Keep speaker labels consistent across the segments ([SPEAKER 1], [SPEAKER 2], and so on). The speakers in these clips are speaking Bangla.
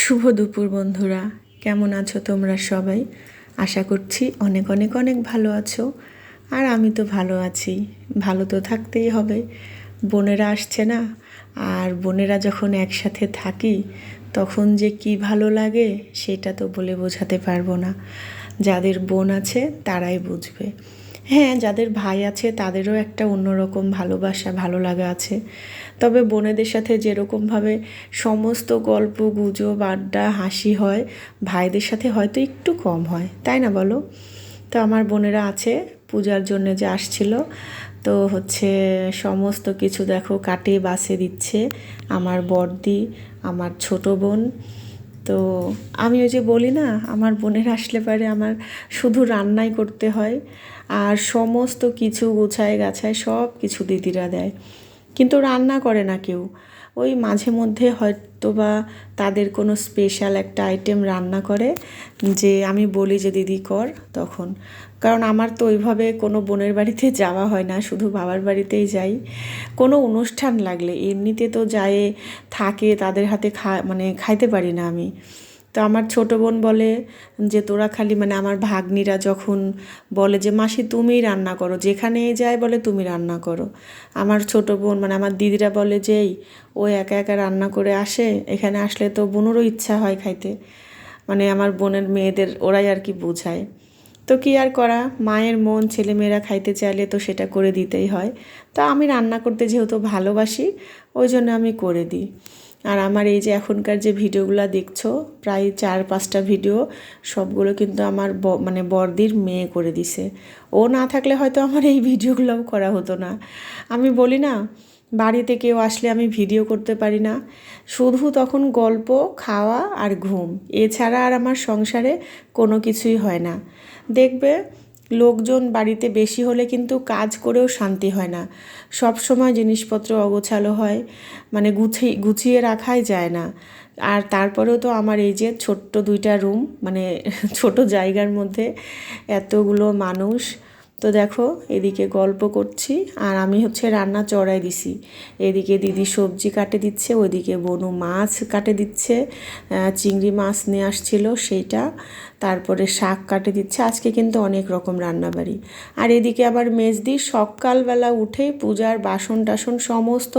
[SPEAKER 1] শুভ দুপুর বন্ধুরা। কেমন আছো তোমরা সবাই? আশা করছি অনেক অনেক অনেক ভালো আছো। আর আমি তো ভালো আছি। ভালো তো থাকতেই হবে। বোনেরা আসছে না। আর বোনেরা যখন একসাথে থাকি, তখন যে কি ভালো লাগে সেটা তো বলে বোঝাতে পারব না। যাদের বোন আছে, তারাই বুঝবে। হ্যাঁ যাদের ভাই আছে তাদেরও একটা অন্যরকম ভালোবাসা, ভালো লাগা আছে। তবে বোনেদের সাথে যেরকমভাবে সমস্ত গল্প, গুজব, আড্ডা, হাসি হয়, ভাইদের সাথে হয়তো একটু কম হয়। তাই না বলো? তো আমার বোনেরা আছে, পূজার জন্য যে আসছিল, তো হচ্ছে সমস্ত কিছু দেখো, কাটে, বাসে দিচ্ছে। আমার বড়দি, আমার ছোট বোন তো আমি ওই যে বলি না, আমার বোনের আসলে পারে আমার শুধু রান্নাই করতে হয় আর সমস্ত কিছু গোছায় গাছায় সব কিছু দিদিরা দেয়। কিন্তু রান্না করে না কেউ। ওই মাঝে মধ্যে হয়তো বা তাদের কোনো স্পেশাল একটা আইটেম রান্না করে, যে আমি বলি যে, দিদি, কর তখন। কারণ আমার তো ওইভাবে কোনো বোনের বাড়িতে যাওয়া হয় না, শুধু বাবার বাড়িতেই যাই। কোনো অনুষ্ঠান লাগলে, এমনিতে তো যায় থাকে, তাদের হাতে খা মানে খাইতে পারি না আমি। তো আমার ছোটো বোন বলে যে, তোরা খালি মানে আমার ভাগ্নিরা যখন বলে যে, মাসি তুমিই রান্না করো, যেখানেই যায় বলে তুমি রান্না করো। আমার ছোটো বোন মানে আমার দিদিরা বলে যেই ও একা একা রান্না করে আসে, এখানে আসলে তো বোনেরও ইচ্ছা হয় খাইতে। মানে আমার বোনের মেয়েদের ওরাই আর কি বোঝায়। তো কী আর করা, মায়ের মন ছেলেমেয়েরা খাইতে চাইলে তো সেটা করে দিতেই হয়। তা আমি রান্না করতে যেহেতু ভালোবাসি, ওই জন্য আমি করে দিই। আর আমার এই যে এখনকার যে ভিডিওগুলো দেখছ, প্রায় চার, পাঁচটা ভিডিও, সবগুলো কিন্তু আমার মানে বর্দির মেয়ে করে দিছে। ও না থাকলে হয়তো আমার এই ভিডিওগুলোও করা হতো না। আমি বলি না, বাড়িতে কেউ আসলে আমি ভিডিও করতে পারি না। শুধু তখন গল্প, খাওয়া আর ঘুম। এছাড়া আর আমার সংসারে কোনো কিছুই হয় না। দেখবে লোকজন বাড়িতে বেশি হলে কিন্তু কাজ করেও শান্তি হয় না। সব সময় জিনিসপত্র অগোছালো হয় মানে গুছিয়ে গুছিয়ে রাখাই যায় না। আর তারপরেও তো আমার এই যে ছোট্ট দুইটা রুম মানে ছোট জায়গার মধ্যে এতগুলো মানুষ তো দেখো, এদিকে গল্প করছি আর আমি হচ্ছে রান্না চড়াই দিছি। এদিকে দিদি সবজি কাটে দিচ্ছে, ওইদিকে বনু মাছ কাটে দিচ্ছে চিংড়ি মাছ নিয়ে আসছিল সেইটা, তারপরে শাক কাটে দিচ্ছে, আজকে কিন্তু অনেক রকম রান্নাবাড়ি। আর এদিকে আবার মেজদি সকালবেলা উঠে পূজার বাসন টাসন সমস্ত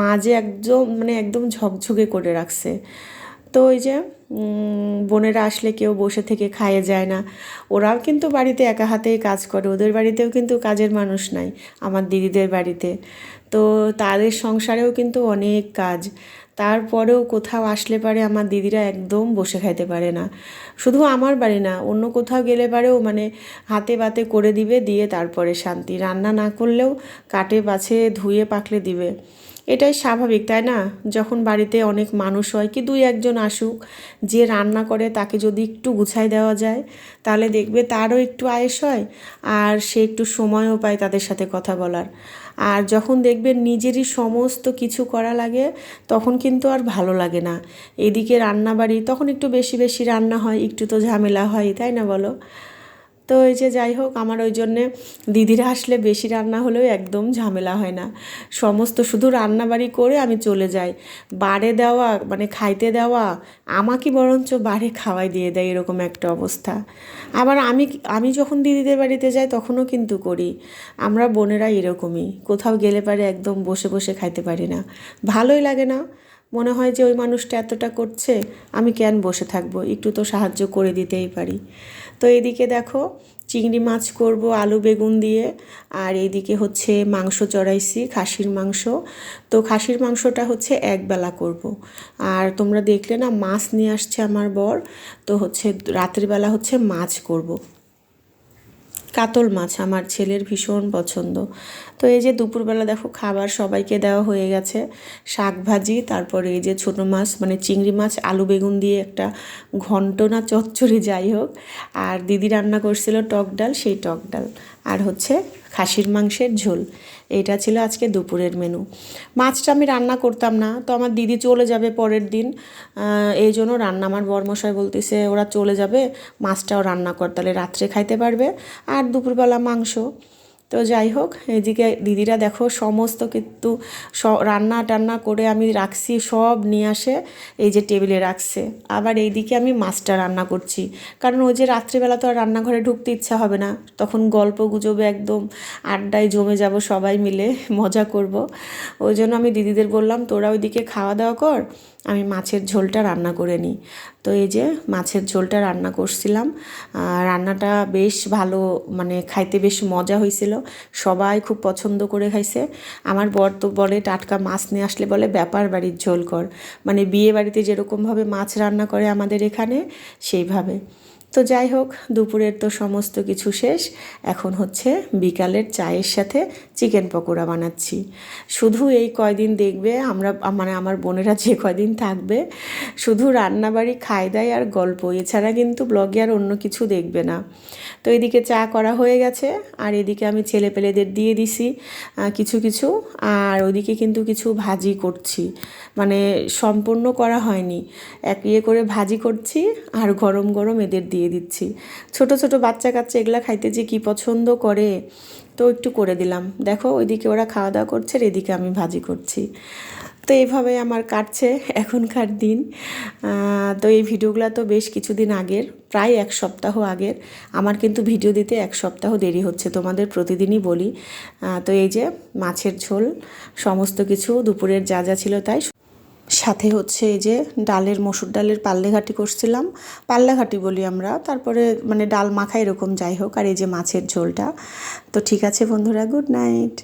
[SPEAKER 1] মাঝে একদম মানে একদম ঝকঝকে করে রাখছে। তো ওই যে বোনেরা আসলে কেউ বসে থেকে খাইয়ে যায় না। ওরাও কিন্তু বাড়িতে একা হাতেই কাজ করে, ওদের বাড়িতেও কিন্তু কাজের মানুষ নাই, আমার দিদিদের বাড়িতে। তো তাদের সংসারেও কিন্তু অনেক কাজ। তারপরেও কোথাও আসলে পারে আমার দিদিরা একদম বসে খাইতে পারে না। শুধু আমার বাড়ি না, অন্য কোথাও গেলে পারেও মানে হাতে বাতে করে দিবে, দিয়ে তারপরে শান্তি। রান্না না করলেও কাটে, বাছে, ধুয়ে, পাকলে দিবে। এটাই স্বাভাবিক, তাই না? যখন বাড়িতে অনেক মানুষ হয় কি দুই একজন আসুক, যে রান্না করে তাকে যদি একটু গুছাই দেওয়া যায়, তাহলে দেখবে তারও একটু আয়েস হয় আর সে একটু সময়ও পায় তাদের সাথে কথা বলার। আর যখন দেখবেন নিজেরই সমস্ত কিছু করা লাগে, তখন কিন্তু আর ভালো লাগে না। এদিকে রান্না বাড়ি তখন একটু বেশি বেশি রান্না হয়, একটু তো ঝামেলা হয়, তাই না বলো? তো এই যে যাই হোক, আমার ওই জন্যে দিদিরা আসলে বেশি রান্না হলেও একদম ঝামেলা হয় না। সমস্ত শুধু রান্নাবাড়ি করে আমি চলে যাই। বারে দেওয়া মানে খাইতে দেওয়া, আমাকে বরঞ্চ বারে খাওয়াই দিয়ে দেয় এরকম একটা অবস্থা। আবার আমি আমি যখন দিদিদের বাড়িতে যাই তখনও কিন্তু করি। আমরা বোনেরা এরকমই। কোথাও গেলে পারে একদম বসে বসে খাইতে পারি না। ভালোই লাগে না। মনে হয় যে ওই মানুষটা এতটা করছে, আমি কেন বসে থাকব একটু তো সাহায্য করে দিতেই পারি তো এদিকে দেখো, চিংড়ি মাছ করব, আলু বেগুন দিয়ে, আর এদিকে হচ্ছে মাংস চড়াইছি, খাসির মাংস তো খাসির মাংসটা হচ্ছে একবেলা করব। আর তোমরা দেখলে না, মাছ নিয়ে আসছে আমার বর তো হচ্ছে রাত্রিবেলা হচ্ছে মাছ করব। কাতল মাছ, আমার ছেলের ভীষণ পছন্দ। তো এই যে দুপুরবেলা দেখো খাবার সবাইকে দেওয়া হয়ে গেছে, শাক ভাজি, তারপরে এই যে ছোটো মাছ মানে চিংড়ি মাছ, আলু বেগুন দিয়ে একটা ঘন্ট না, চচ্চড়ি যাই হোক। আর দিদি রান্না করছিল টক ডাল, সেই টক ডাল। আর হচ্ছে খাসির মাংসের ঝোল। এটা ছিল আজকে দুপুরের মেনু মাছটা আমি রান্না করতাম না, তো আমার দিদি চলে যাবে পরের দিন। এই জন্য রান্না আমার বরমশাই বলতেছে, ওরা চলে যাবে, মাছটাও রান্না কর, তাহলে রাত্রে খাইতে পারবে। আর দুপুরবেলা মাংস। তো যাই হোক, এদিকে দিদিরা দেখো সমস্ত কিন্তু রান্না টান্না করে আমি রাখছি, সব নিয়ে আসে, এই যে টেবিলে রাখছে। আবার এইদিকে আমি মাছটা রান্না করছি। কারণ ওই যে রাত্রিবেলা তো আর রান্নাঘরে ঢুকতে ইচ্ছা হবে না। তখন গল্প গুজবে একদম, আড্ডায় জমে যাব সবাই মিলে, মজা করব। ওই জন্য আমি দিদিদের বললাম, তোরা ওইদিকে খাওয়া দাওয়া কর, আমি মাছের ঝোলটা রান্না করে নিই। তো এই যে মাছের ঝোলটা রান্না করছিলাম রান্নাটা বেশ ভালো মানে খাইতে বেশ মজা হয়েছিল। সবাই খুব পছন্দ করে খাইছে। আমার বর তো বলে, টাটকা মাছ নিয়ে আসলে বলে ব্যাপার বাড়ির ঝোল কর। মানে বিয়ে বাড়িতে যেরকমভাবে মাছ রান্না করে আমাদের এখানে, সেইভাবে। তো যাই হোক, দুপুরের তো সমস্ত কিছু শেষ। এখন হচ্ছে বিকালের চায়ের সাথে চিকেন পকোড়া বানাচ্ছি। শুধু এই কয়দিন দেখবে, আমরা মানে আমার বোনেরা যে কয়দিন থাকবে, শুধু রান্নাবাড়ি খাই দায় আর গল্প। এছাড়া কিন্তু ব্লগে আর অন্য কিছু দেখবে না। তো এদিকে চা করা হয়ে গেছে, আর এদিকে আমি ছেলে পেলেদের দিয়ে দিছি কিছু কিছু। আর ওইদিকে কিন্তু কিছু ভাজি করছি। মানে সম্পূর্ণ করা হয়নি। এক ইয়ে করে ভাজি করছি, আর গরম গরম এদের দিয়ে দিচ্ছি। ছোট ছোট বাচ্চা কাচ্চা এগুলা খাইতে যে কি পছন্দ করে, তো একটু করে দিলাম। দেখো, ওইদিকে ওরা খাওয়া দাওয়া করছে আর এদিকে আমি ভাজি করছি। তো এইভাবে আমার কাটছে এখনকার দিন। তো এই ভিডিওগুলো তো বেশ কিছুদিন আগের, প্রায় এক সপ্তাহ আগের। আমার কিন্তু ভিডিও দিতে এক সপ্তাহ দেরি হচ্ছে, তোমাদের প্রতিদিনই বলি। তো এই যে মাছের ঝোল, সমস্ত কিছু, দুপুরের যা যা ছিল তাই সাথে হচ্ছে এই যে ডালের মসুর ডালের পাল্লেঘাটি করছিলাম। পাল্লাঘাটি বলি আমরা। তারপরে মানে ডাল মাখা এরকম যাই হোক। আর এই যে মাছের ঝোলটা। তো ঠিক আছে বন্ধুরা গুড নাইট